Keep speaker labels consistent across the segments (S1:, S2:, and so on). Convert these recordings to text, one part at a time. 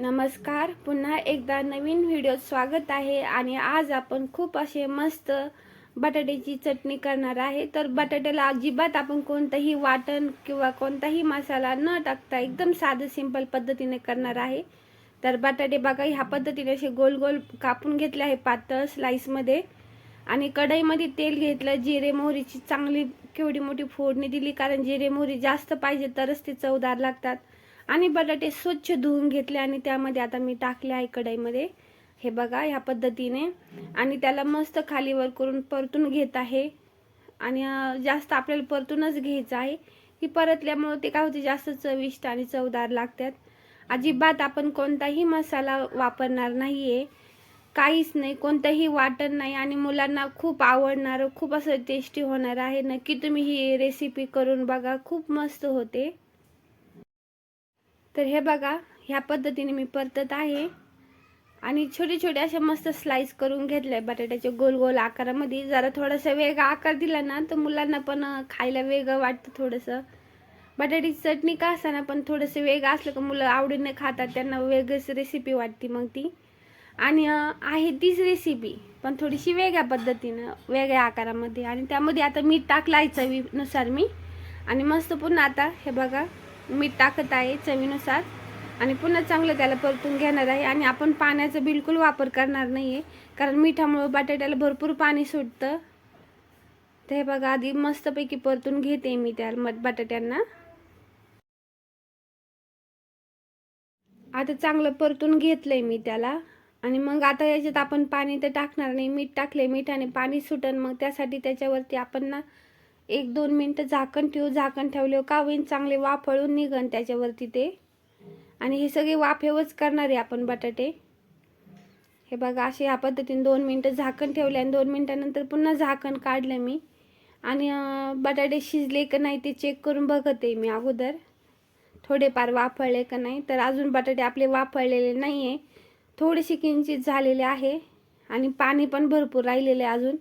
S1: नमस्कार. पुन्हा एकदा नवीन व्हिडिओत स्वागत आहे आणि आज आपण खूप असे मस्त बटाट्याची चटणी करणार आहे. तर बटाट्याला अजिबात आपण कोणतंही वाटण किंवा कोणताही मसाला न टाकता एकदम साधं सिंपल पद्धतीने करणार आहे. तर बटाटे बघा ह्या पद्धतीने असे गोल गोल कापून घेतले आहे पातळ स्लाईसमध्ये आणि कढईमध्ये तेल घेतलं जिरे मोहरीची चांगली केवढी मोठी फोडणी दिली कारण जिरे मोहरी जास्त पाहिजे तरच ते चवदार लागतात. आणि बटाटे स्वच्छ धुवून घेतले आणि त्यामध्ये आता मी टाकले आहे कढईमध्ये. हे बघा ह्या पद्धतीने. आणि त्याला मस्त खालीवर करून परतून घेत आहे. आणि जास्त आपल्याला परतूनच घ्यायचं आहे. की परतल्यामुळं ते काय होते जास्त चविष्ट आणि चवदार लागतात. अजिबात आपण कोणताही मसाला वापरणार नाही आहे काहीच नाही कोणतंही वाटण नाही. आणि मुलांना खूप आवडणारं खूप असं टेस्टी होणार आहे. नक्की तुम्ही ही रेसिपी करून बघा खूप मस्त होते. तर हे बघा ह्या पद्धतीने मी परतत आहे. आणि छोटे छोटे असे मस्त स्लाइस करून घेतले बटाट्याचे गोल गोल आकारामध्ये. जरा थोडासा वेगळा आकार दिला ना तर मुलांना पण खायला वेगळं वाटतं थोडंसं. बटाट्याची चटणी का असताना पण थोडंसं वेगळं असलं का मुलं आवडीने खातात त्यांना वेगळीच रेसिपी वाटते मग ती. आणि आहे तीच रेसिपी पण थोडीशी वेगळ्या पद्धतीनं वेगळ्या आकारामध्ये. आणि त्यामध्ये आता मीठ टाकलं आहे चवीनुसार मी. आणि मस्त पुन्हा आता हे बघा मीठ टाकत आहे चवीनुसार आणि पुन्हा चांगलं त्याला परतून घेणार आहे. आणि आपण पाण्याचा बिलकुल वापर करणार नाही आहे कारण मिठामुळं बटाट्याला भरपूर पाणी सुटतं. तर हे बघा आधी मस्तपैकी परतून घेते मी त्या मट बटाट्यांना. आता चांगलं परतून घेतलंय मी त्याला. आणि मग आता याच्यात आपण पाणी तर टाकणार नाही. मीठ टाकले मिठाने पाणी सुटन मग त्यासाठी त्याच्यावरती आपण ना एक दोन मिनटं झाकण ठेवू झाकण ठेवले का होईन चांगले वाफळून निघन त्याच्यावरती ते. आणि हे सगळे वाफेवच करणार आहे आपण बटाटे. हे बघा असे ह्या पद्धतीने दोन मिनटं झाकण ठेवले आणि दोन मिनटानंतर पुन्हा झाकण काढलं मी. आणि बटाटे शिजले का नाही ते चेक करून बघते मी अगोदर. थोडेफार वाफळले का नाही तर अजून बटाटे आपले वाफळलेले नाही आहे थोडेसे किंचित झालेले आहे आणि पाणी पण भरपूर राहिलेले आहे अजून.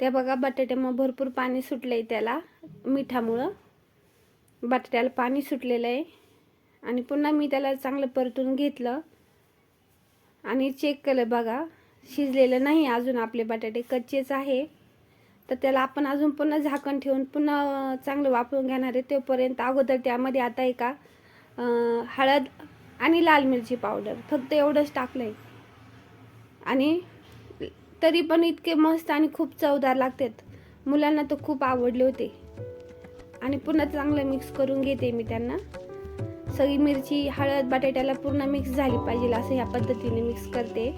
S1: त्या बघा बटाट्यामुळं भरपूर पाणी सुटलं आहे त्याला मिठामुळं. बटाट्याला पाणी सुटलेलं आहे. आणि पुन्हा मी त्याला चांगलं परतून घेतलं. आणि चेक केलं बघा शिजलेलं नाही अजून आपले बटाटे कच्चेच आहे. तर त्याला आपण अजून पुन्हा झाकण ठेवून पुन्हा चांगलं वापरून घेणार आहे. तोपर्यंत अगोदर त्यामध्ये आता एका हळद आणि लाल मिरची पावडर फक्त एवढंच टाकलं आहे आणि तरी पण इतके मस्त आणि खूप चवदार लागतात. मुलांना तर खूप आवडले होते. आणि पुन्हा चांगलं मिक्स करून घेते मी त्यांना. सगळी मिरची हळद बटाट्याला पूर्ण मिक्स झाली पाहिजे असं ह्या पद्धतीने मिक्स करते.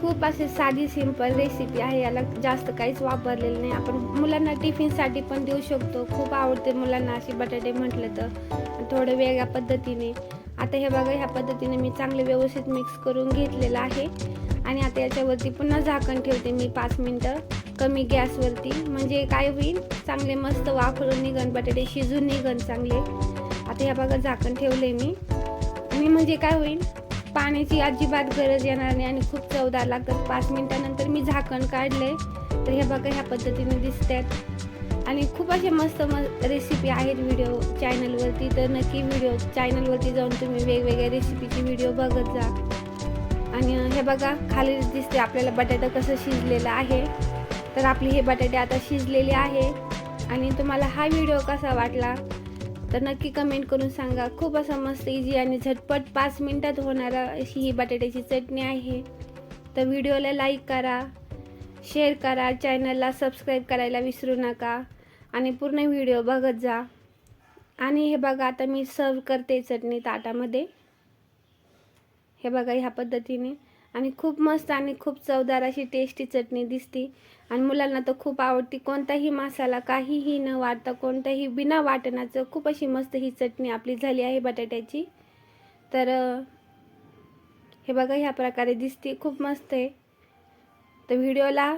S1: खूप असे साधी सिंपल रेसिपी आहे. याला जास्त काहीच वापरलेलं नाही. आपण मुलांना टिफिनसाठी पण देऊ शकतो. खूप आवडते मुलांना असे बटाटे म्हटलं तर. थोडं वेगळ्या पद्धतीने. आता हे बघा ह्या पद्धतीने मी चांगले व्यवस्थित मिक्स करून घेतलेलं आहे. आणि आता याच्यावरती पुन्हा झाकण ठेवते मी पाच मिनटं. कमी गॅसवरती. म्हणजे काय होईल? चांगले मस्त वाफळून निघन बटाटे शिजून निघन चांगले. आता ह्या बघा झाकण ठेवले मी. आणि म्हणजे काय होईल? पाण्याची अजिबात गरज येणार नाही आणि खूप चवदार लागतात. पाच मिनिटानंतर मी झाकण काढले. तर हे बघा ह्या पद्धतीने दिसतात. आणि खूप असे मस्त म रेसिपी आहेत व्हिडिओ चॅनलवरती तर नक्की व्हिडिओ चॅनलवरती जाऊन तुम्ही वेगवेगळ्या रेसिपीचे व्हिडिओ बघत जा. आणि हे बघा खाली दिसते आपल्याला बटाटा कसं शिजलेलं आहे. तर आपले हे बटाटे आता शिजलेले आहे. आणि तुम्हाला हा व्हिडिओ कसा वाटला? तर नक्की कमेंट करून सांगा. खूप असं मस्त इझी आणि झटपट पाच मिनटात होणारा अशी ही बटाट्याची चटणी आहे. तर व्हिडिओला लाईक करा शेअर करा चॅनलला सबस्क्राईब करायला विसरू नका आणि पूर्ण व्हिडिओ बघत जा. आणि हे बघा आता मी सर्व करते चटणी ताटामध्ये. हे बघा ह्या पद्धतीने. आणि खूप मस्त आणि खूप चवदार अशी टेस्टी चटणी दिसते. आणि मुलांना तर खूप आवडती. कोणताही मसाला काहीही न वाटता कोणताही बिना वाटणाचं खूप अशी मस्त ही चटणी आपली झाली आहे बटाट्याची. तर हे बघा ह्या प्रकारे दिसते. खूप मस्त आहे. तर व्हिडिओला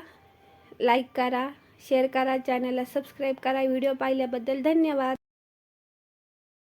S1: लाईक करा शेअर करा चॅनलला सबस्क्राईब करा. व्हिडिओ पाहिल्याबद्दल धन्यवाद.